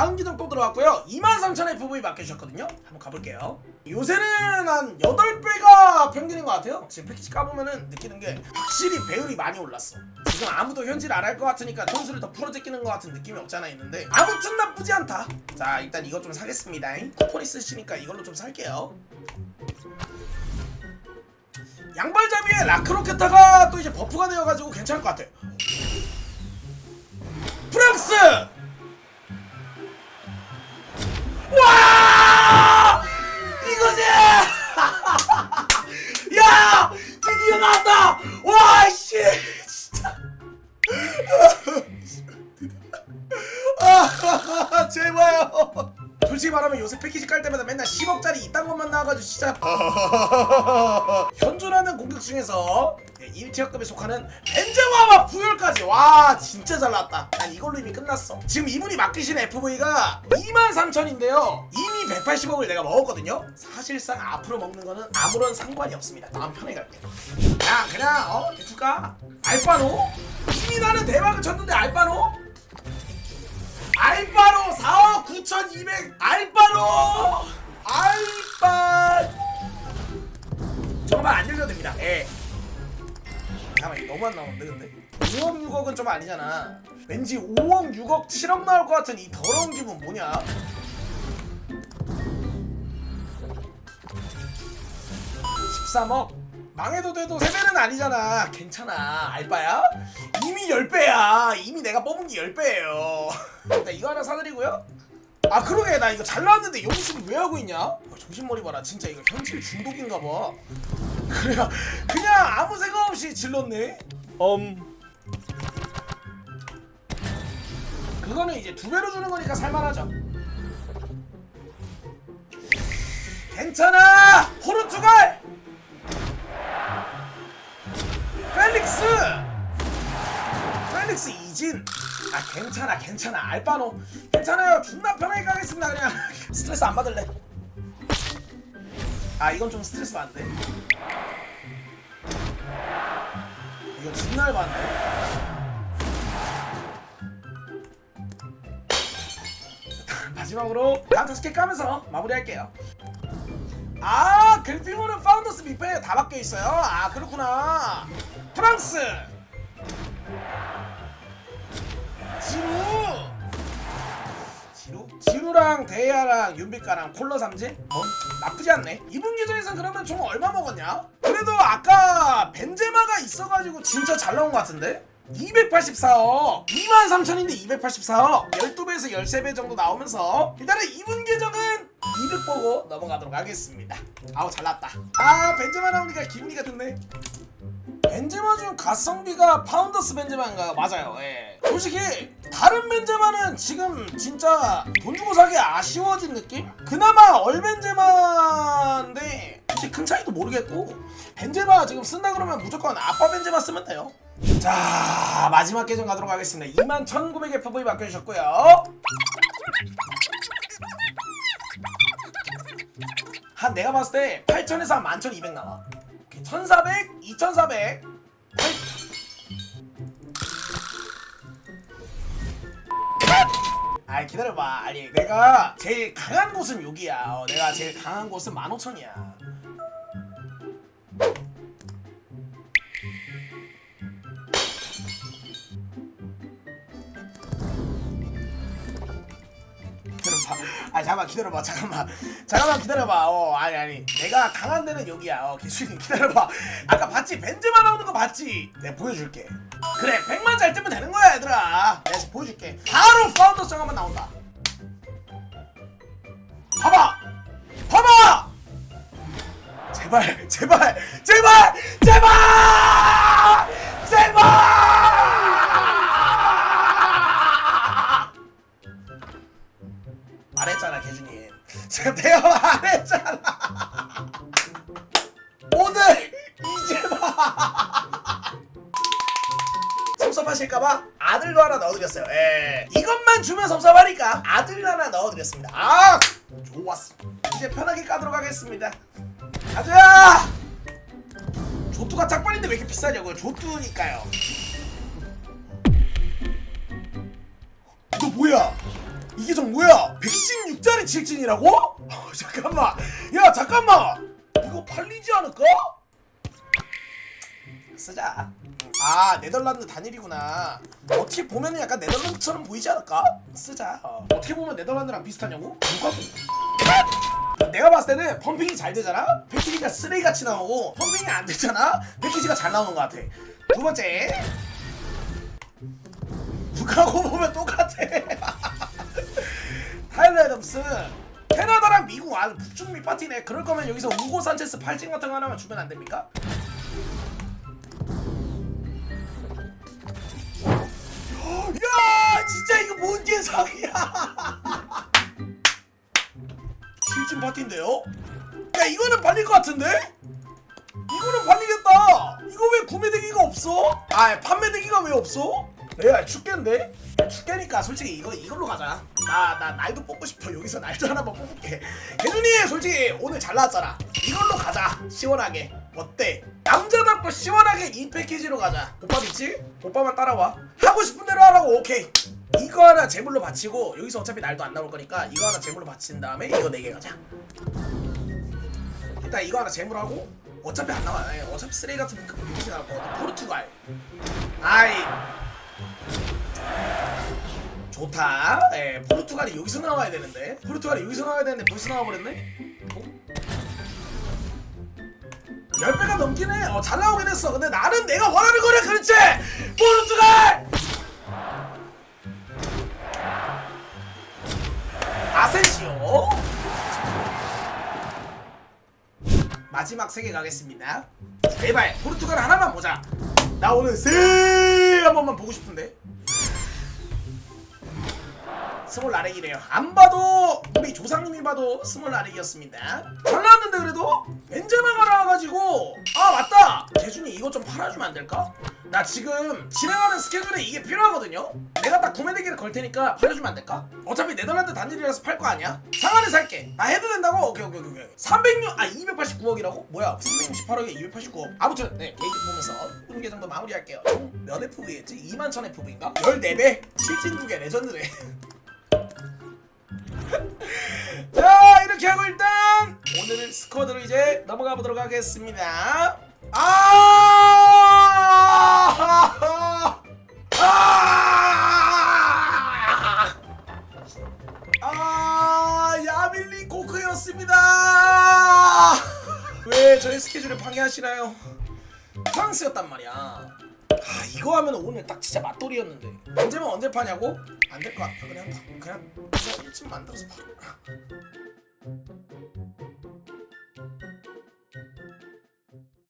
다음 기종 또 들어왔고요. 23,000 FV 맡겨주셨거든요. 한번 가볼게요. 요새는 한 8배가 평균인 것 같아요. 지금 패키지 까보면은 느끼는 게 확실히 배율이 많이 올랐어. 지금 아무도 현질 안 할 것 같으니까 톤수를 더 풀어 제끼는 것 같은 느낌이 없잖아 있는데 아무튼 나쁘지 않다. 자 일단 이것 좀 사겠습니다. 쿠폰 있으시니까 이걸로 좀 살게요. 양발잡이에 라크로케타가 또 이제 버프가 되어가지고 괜찮을 것 같아. 프랑스 아 제발요. 솔직히 말하면 요새 패키지 깔 때마다 맨날 10억짜리 이딴 것만 나와가지고 진짜. 현존하는 공격 중에서 1티어급에 속하는 벤제마와 부열까지. 와 진짜 잘 나왔다. 난 이걸로 이미 끝났어. 지금 이분이 맡기신 FV가 23,000인데요. 이미 180억을 내가 먹었거든요. 사실상 앞으로 먹는 거는 아무런 상관이 없습니다. 다음 편에 갈게. 야 그냥 어 대출까 알바노? 이미 나는 대박을 쳤는데 알바노 알바로 4억 9,200 알바로 알바. 저거만 안 열려도 됩니다. 예. 잠깐만 이거 너무 안 나오는데 근데. 5억 6억은 좀 아니잖아. 왠지 5억 6억 7억 나올 것 같은 이 더러운 기분 뭐냐? 13억? 망해도 돼도 3배는 아니잖아. 괜찮아. 알바야? 이미 10배야. 이미 내가 뽑은 게 10배예요. 일단 이거 하나 사드리고요. 아 그러게. 나 이거 잘 나왔는데 용수를 왜 하고 있냐? 어, 정신머리 봐라. 진짜 이거 현실 중독인가 봐. 그냥 그냥 아무 생각 없이 질렀네. 엄. 그거는 이제 두 배로 주는 거니까 살만하죠. 괜찮아! 포르투갈 괜찮아 괜찮아. 알바노. 괜찮아요. 존나 편하게 가겠습니다 그냥. 스트레스 안 받을래? 아 이건 좀 스트레스 받는데 이거 존나 열받는데 마지막으로 다음 다섯 개 까면서 마무리할게요. 아 글피모는 파운더스 빅뱅에 다 바뀌어 있어요. 아 그렇구나. 프랑스 지루? 지루? 지루랑 데이아랑 윤빛가랑 콜러 삼진 어? 나쁘지 않네. 이분 계정에선 그러면 총 얼마 먹었냐? 그래도 아까 벤제마가 있어가지고 진짜 잘 나온 것 같은데. 284억. 23,000인데 284억. 12배에서 13배 정도 나오면서 일단은 이분 계정은 200 보고 넘어가도록 하겠습니다. 아우 잘났다. 아 벤제마 나오니까 기분이가 좋네 벤제마 중 가성비가 파운더스 벤제마인가요? 맞아요 예. 솔직히 다른 벤제마는 지금 진짜 돈 주고 사기 아쉬워진 느낌? 그나마 얼벤제마인데 혹시 큰 차이도 모르겠고 벤제마 지금 쓴다 그러면 무조건 아빠 벤제마 쓰면 돼요 자 마지막 계정 가도록 하겠습니다 21,900 FV 맡겨주셨고요 한 내가 봤을 때 8,000에서 한 11,200 나와 1,400, 2,400 아이 기다려봐. 아니 내가 제일 강한 곳은 여기야. 어, 내가 제일 강한 곳은 15,000이야 아니 잠깐만 기다려봐. 잠깐만. 잠깐만 기다려봐. 어 아니 아니. 내가 강한 데는 여기야. 어 기수님 기다려봐. 아까 봤지? 벤즈만 나오는 거 봤지? 내가 보여줄게. 그래 100만 잘 뜨면 되는 거야 얘들아. 내가 보여줄게. 바로 파운더 성 한번 나온다. 봐봐. 봐봐. 제발 제발 제발 제발. 제가 내가 말했잖아. 오늘 이제 봐. 섭섭하실까봐 아들도 하나 넣어드렸어요. 예. 이것만 주면 섭섭하니까 아들 하나 넣어드렸습니다. 아 좋았어. 이제 편하게 까도록 하겠습니다. 가자! 조투가 짝발인데 왜 이렇게 비싸냐고요? 조투니까요. 너 뭐야 이게 좀 뭐야 116짜리 직진이라고? 어, 잠깐만 야 잠깐만 이거 팔리지 않을까? 쓰자 아 네덜란드 단일이구나 어떻게 보면 약간 네덜란드처럼 보이지 않을까? 쓰자 어. 떻게 보면 네덜란드랑 비슷하냐고? 누가 내가 봤을 때는 펌핑이 잘 되잖아? 패키지가 쓰레기같이 나오고 펌핑이 안 되잖아? 패키지가 잘 나오는 것 같아 두 번째 북하고 보면 똑같아 애덤스 캐나다랑 미국 아주 북중미 파티네 그럴 거면 여기서 우고 산체스 팔찌 같은 거 하나만 주면 안 됩니까? 야 진짜 이거 뭔 개상이야 실진 파티인데요? 야 이거는 팔릴 것 같은데? 이거는 팔리겠다 이거 왜 구매되기가 없어? 아 판매되기가 왜 없어? 야 축계인데? 축계니까 솔직히 이거 이걸로 가자. 나 나 날도 뽑고 싶어. 여기서 날도 하나만 뽑을게. 개준이 솔직히 오늘 잘 나왔잖아. 이걸로 가자. 시원하게. 어때? 남자답고 시원하게 이 패키지로 가자. 오빠 믿지? 오빠만 따라와. 하고 싶은 대로 하라고. 오케이. 이거 하나 제물로 바치고 여기서 어차피 날도 안 나올 거니까 이거 하나 제물로 바친 다음에 이거 네 개 가자. 일단 이거 하나 제물하고 어차피 안 나와. 요 어차피 쓰레기 같은 그 패키지 나올 거거든 포르투갈. 아이 좋다. 예, 포르투갈이 여기서 나와야 되는데. 포르투갈이 여기서 나와야 되는데 벌써 나와버렸네. 어? 10배가 넘긴 해. 어, 잘 나오긴 했어. 근데 나는 내가 원하는 거래, 그렇지! 포르투갈! 아센시오. 마지막 세 개 가겠습니다. 제발, 포르투갈 하나만 보자. 나 오늘 세 번만 보고 싶은데. 스몰 나렉이래요. 안 봐도 우리 조상님이 봐도 스몰 나렉이었습니다. 잘 나왔는데 그래도 벤제마가 나와가지고 아 맞다. 대준이 이거 좀 팔아주면 안 될까? 나 지금 진행하는 스케줄에 이게 필요하거든요. 내가 딱 구매 대기를 걸 테니까 팔아주면 안 될까? 어차피 네덜란드 단일이라서 팔 거 아니야? 상한에 살게. 아 해도 된다고? 오케이 오케이 오케이. 306, 아 289억이라고? 뭐야? 368억에 289억. 아무튼 네 게이지 보면서 흐름 계정도 마무리할게요. 총몇 FV였지? 2만 1000 FV인가? 14배? 실진 두개 레전드네. 자 이렇게 하고 일단 오늘 스쿼드로 이제 넘어가 보도록 하겠습니다. 아! 아! 아! 야밀리 코크였습니다. 왜 저의 스케줄을 방해하시나요? 프랑스였단 말이야. 아 이거 하면 오늘 딱 진짜 맛돌이였는데. 언제면 언제 파냐고? 안 될 것 같아. 그냥 파- 그냥 그냥 일찍 만들어서 파